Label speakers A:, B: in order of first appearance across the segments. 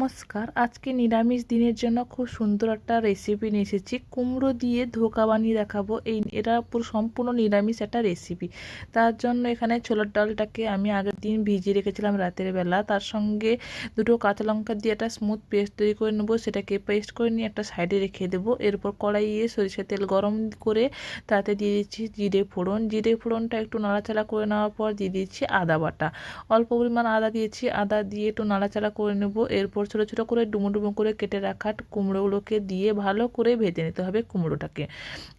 A: নমস্কার। আজকে নিরামিষ দিনের জন্য খুব সুন্দর একটা রেসিপি নিয়ে এসেছি। কুমড়ো দিয়ে ধোকা বানিয়ে দেখাবো। এই এটা পুরো সম্পূর্ণ নিরামিষ একটা রেসিপি তার জন্য এখানে ছোলার ডালটাকে আমি আগের দিন ভিজিয়ে রেখেছিলাম রাতের বেলা। তার সঙ্গে দুটো কাঁচা লঙ্কা দিয়ে একটা স্মুথ পেস্ট তৈরি করে নেব। সেটাকে পেস্ট করে নিয়ে একটা সাইডে রেখে দেবো। এরপর কড়াইয়ে সরিষার তেল গরম করে তাতে দিয়ে দিচ্ছি জিরে ফোড়ন। জিরে ফোড়নটা একটু নাড়াচাড়া করে নেওয়ার পর দিয়ে দিচ্ছি আদা বাটা। অল্প পরিমাণ আদা দিয়েছি। আদা দিয়ে একটু নাড়াচাড়া করে নেব। এরপর ছোটো ছোটো করে ডুমো ডুমো করে কেটে রাখা কুমড়োগুলোকে দিয়ে ভালো করে ভেজে নিতে হবে কুমড়োটাকে।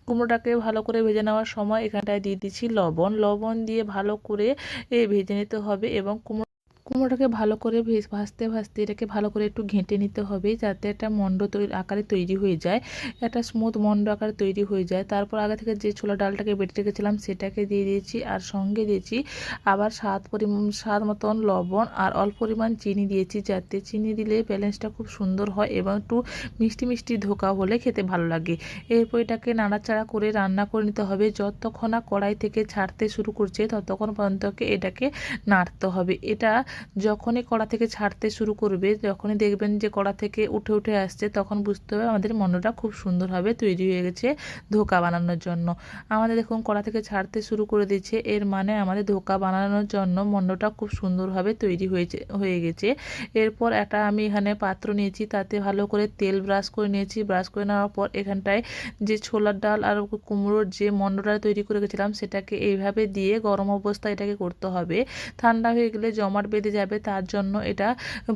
A: কুমড়োটাকে ভালো করে ভেজে নেওয়ার সময় এখানটায় দিয়ে দিচ্ছি লবণ। লবণ দিয়ে ভালো করে ভেজে নিতে হবে এবং কুমড়ো কুমড়োটাকে ভালো করে ভেজ, ভাজতে ভাজতে এটাকে ভালো করে একটু ঘেঁটে নিতে হবে যাতে একটা মণ্ড তৈরি, আকারে তৈরি হয়ে যায়। একটা স্মুথ মণ্ড আকারে তৈরি হয়ে যায়। তারপর আগে থেকে যে ছোলা ডালটাকে বেটে রেখেছিলাম সেটাকে দিয়ে দিয়েছি আর সঙ্গে দিয়েছি আবার স্বাদ পরিমাণ, স্বাদ মতন লবণ আর অল্প পরিমাণ চিনি দিয়েছি যাতে চিনি দিলে ব্যালেন্সটা খুব সুন্দর হয় এবং একটু মিষ্টি মিষ্টি ধোকা হলে খেতে ভালো লাগে। এরপর এটাকে নাড়াচাড়া করে রান্না করে নিতে হবে। যতক্ষণ না কড়াই থেকে ছাড়তে শুরু করছে ততক্ষণ পর্যন্তকে এটাকে নাড়তে হবে। এটা যখনই কড়া থেকে ছাড়তে শুরু করবে, যখনই দেখবেন যে কড়া থেকে উঠে উঠে আসছে, তখন বুঝতে হবে আমাদের মন্ডটা খুব সুন্দরভাবে তৈরি হয়ে গেছে ধোকা বানানোর জন্য। আমাদের দেখুন, কড়া থেকে ছাড়তে শুরু করে দিচ্ছে এর মানে আমাদের ধোকা বানানোর জন্য মন্ডটা খুব সুন্দরভাবে তৈরি হয়েছে, হয়ে গেছে। এরপর একটা আমি এখানে পাত্র নিয়েছি, তাতে ভালো করে তেল ব্রাশ করে নিয়েছি। ব্রাশ করে নেওয়ার পর এখানটায় যে ছোলার ডাল আর কুমড়োর যে মন্ডটা তৈরি করে গেছিলাম সেটাকে এইভাবে দিয়ে গরম অবস্থায় এটাকে করতে হবে। ঠান্ডা হয়ে গেলে জমাট বেঁধে যাবে, তার জন্য এটা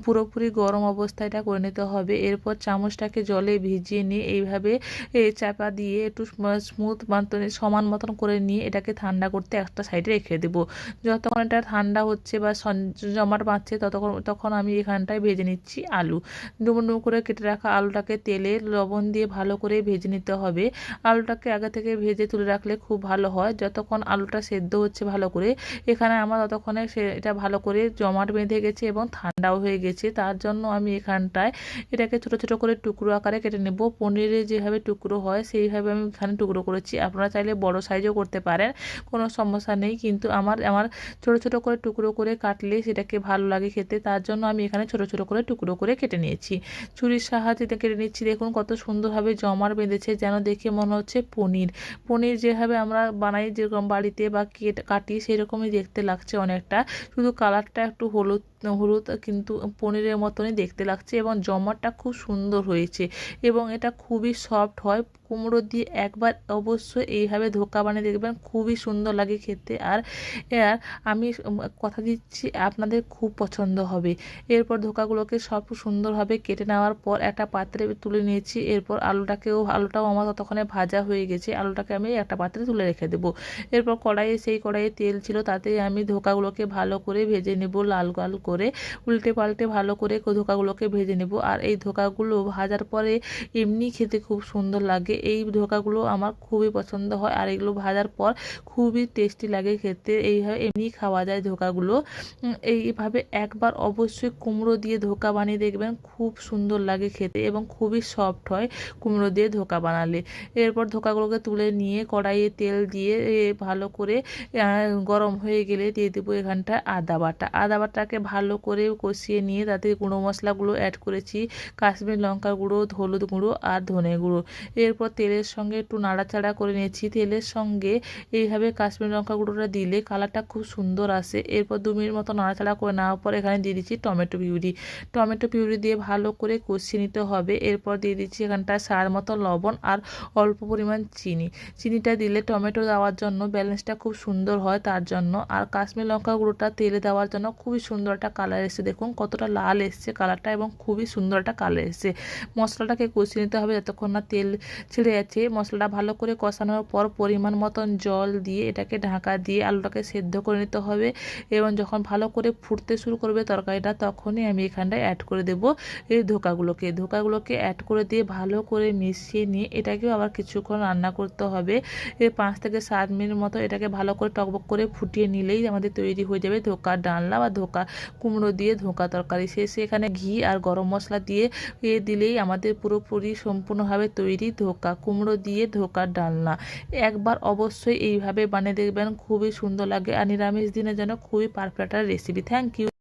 A: পুরোপুরি গরম অবস্থায় এটা করে নিতে হবে। এরপর চামচটাকে জলে ভিজিয়ে নিয়ে এইভাবে চাপা দিয়ে একটু স্মুথ মতন সমান মতন করে নিয়ে এটাকে ঠান্ডা করতে একটা সাইডে রেখে দেবো। যতক্ষণ এটা ঠান্ডা হচ্ছে বা জমাট বাঁধছে ততক্ষণ, তখন আমি এখানটায় ভেজে নিচ্ছি আলু। ডুমো ডুমো করে কেটে রাখা আলুটাকে তেলে লবণ দিয়ে ভালো করে ভেজে নিতে হবে। আলুটাকে আগে থেকে ভেজে তুলে রাখলে খুব ভালো হয়। যতক্ষণ আলুটা সেদ্ধ হচ্ছে ভালো করে, এখানে আমার ততক্ষণে সে, এটা ভালো করে জমাট বেঁধে গেছে এবং ঠান্ডাও হয়ে গেছে। তার জন্য আমি এখানটায় এটাকে ছোট ছোট করে টুকরো আকারে কেটে নেব। পনিরের যেভাবে টুকরো হয়, সেইভাবে আমি এখানে টুকরো করেছি। আপনারা চাইলে বড় সাইজও করতে পারেন, কোনো সমস্যা নেই। কিন্তু আমার আমার ছোট ছোট করে টুকরো করে কাটলে সেটাকে ভালো লাগে খেতে। তার জন্য আমি এখানে ছোট ছোট করে টুকরো করে কেটে নিয়েছি। ছুরির সাহায্যে কেটে নিচ্ছি। দেখুন কত সুন্দরভাবে জমার বেঁধেছে, যেন দেখে মনে হচ্ছে পনির। পনির যেভাবে আমরা বানাই, যেরকম বাড়িতে বা কেট কাটি, সেরকমই দেখতে লাগছে অনেকটা। শুধু কালারটা একটু হলুদ হলুদ কিন্তু পনিরের মতনই দেখতে লাগছে এবং জমাটা খুব সুন্দর হয়েছে এবং এটা খুবই সফট হয়। কুমড়ো দিয়ে একবার অবশ্যই এইভাবে ধোকা বানিয়ে দেখবেন, খুবই সুন্দর লাগে খেতে। আর আমি কথা দিচ্ছি, আপনাদের খুব পছন্দ হবে। এরপর ধোকাগুলোকে সব সুন্দরভাবে কেটে নেওয়ার পর একটা পাত্রে তুলে নিয়েছি। এরপর আলুটাকেও, আলুটাও আমার ততক্ষণে ভাজা হয়ে গেছে। আলুটাকে আমি একটা পাত্রে তুলে রেখে দেবো। এরপর কড়াইয়ে সেই কড়াইয়ে তেল ছিল তাতে আমি ধোকাগুলোকে ভালো করে ভেজে নেব লাল লাল করে। উল্টে পাল্টে ভালো করে ধোকাগুলোকে ভেজে নেব। আর এই ধোকাগুলো ভাজার পরে এমনি খেতে খুব সুন্দর লাগে। এই ধোকাগুলো আমার খুবই পছন্দ হয় আর এগুলো ভাজার পর খুবই টেস্টি লাগে খেতে। এইভাবে এমনি খাওয়া যায় ধোকাগুলো। এইভাবে একবার অবশ্যই কুমড়ো দিয়ে ধোকা বানিয়ে দেখবেন খুব সুন্দর লাগে খেতে এবং খুবই সফট হয় কুমড়ো দিয়ে ধোকা বানালে। এরপর ধোকাগুলোকে তুলে নিয়ে কড়াইয়ে তেল দিয়ে ভালো করে গরম হয়ে গেলে দিয়ে দেবো এখানটা আদা বাটা। আদা বাটাকে ভালো করে কষিয়ে নিয়ে তাতে গুঁড়ো মশলাগুলো অ্যাড করেছি। কাশ্মীর লঙ্কা গুঁড়ো, হলুদ গুঁড়ো আর ধনে গুঁড়ো। এরপর তেলের সঙ্গে একটু নাড়াচাড়া করে নিয়েছি। তেলের সঙ্গে এইভাবে কাশ্মীর লঙ্কা গুঁড়োটা দিলে কালারটা খুব সুন্দর আসে। এরপর দু মিনিট মতো নাড়াচাড়া করে নেওয়ার পর এখানে দিয়ে দিচ্ছি টমেটো পিউরি। টমেটো পিউরি দিয়ে ভালো করে কষিয়ে নিতে হবে। এরপর দিয়ে দিচ্ছি এখানটা সার মতো লবণ আর অল্প পরিমাণ চিনি। চিনিটা দিলে টমেটো দেওয়ার জন্য ব্যালেন্সটা খুব সুন্দর হয় তার জন্য। আর কাশ্মীর লঙ্কা গুঁড়োটা তেলে দেওয়ার জন্য খুবই সুন্দর একটা কালার এসে দেখুন কতটা লাল এসছে কালারটা এবং খুবই সুন্দর একটা কালার এসছে। মশলাটাকে কষিয়ে নিতে হবে যতক্ষণ না তেল ছেড়ে যাচ্ছে। মশলাটা ভালো করে কষানোর পর পরিমাণ মতন জল দিয়ে এটাকে ঢাকা দিয়ে আলুটাকে সেদ্ধ করে নিতে হবে এবং যখন ভালো করে ফুটতে শুরু করবে তরকারিটা তখনই আমি এখানটায় অ্যাড করে দেব এই ধোকাগুলোকে। ধোকাগুলোকে অ্যাড করে দিয়ে ভালো করে মিশিয়ে নিয়ে এটাকেও আবার কিছুক্ষণ রান্না করতে হবে। পাঁচ থেকে সাত মিনিট মতো এটাকে ভালো করে টকবক করে ফুটিয়ে নিলেই আমাদের তৈরি হয়ে যাবে ধোকার ডালনা বা ধোকা কুমড়ো দিয়ে ধোঁকা তরকারি। শেষে এখানে ঘি আর গরম মশলা দিয়ে দিলেই আমাদের পুরোপুরি সম্পূর্ণভাবে তৈরি ধোঁকা, কুমড়ো দিয়ে ধোকার ডালনা। একবার অবশ্যই এইভাবে বানিয়ে দেখবেন, খুবই সুন্দর লাগে আর নিরামিষ দিনের জন্য খুবই পারফেক্ট রেসিপি থ্যাংক ইউ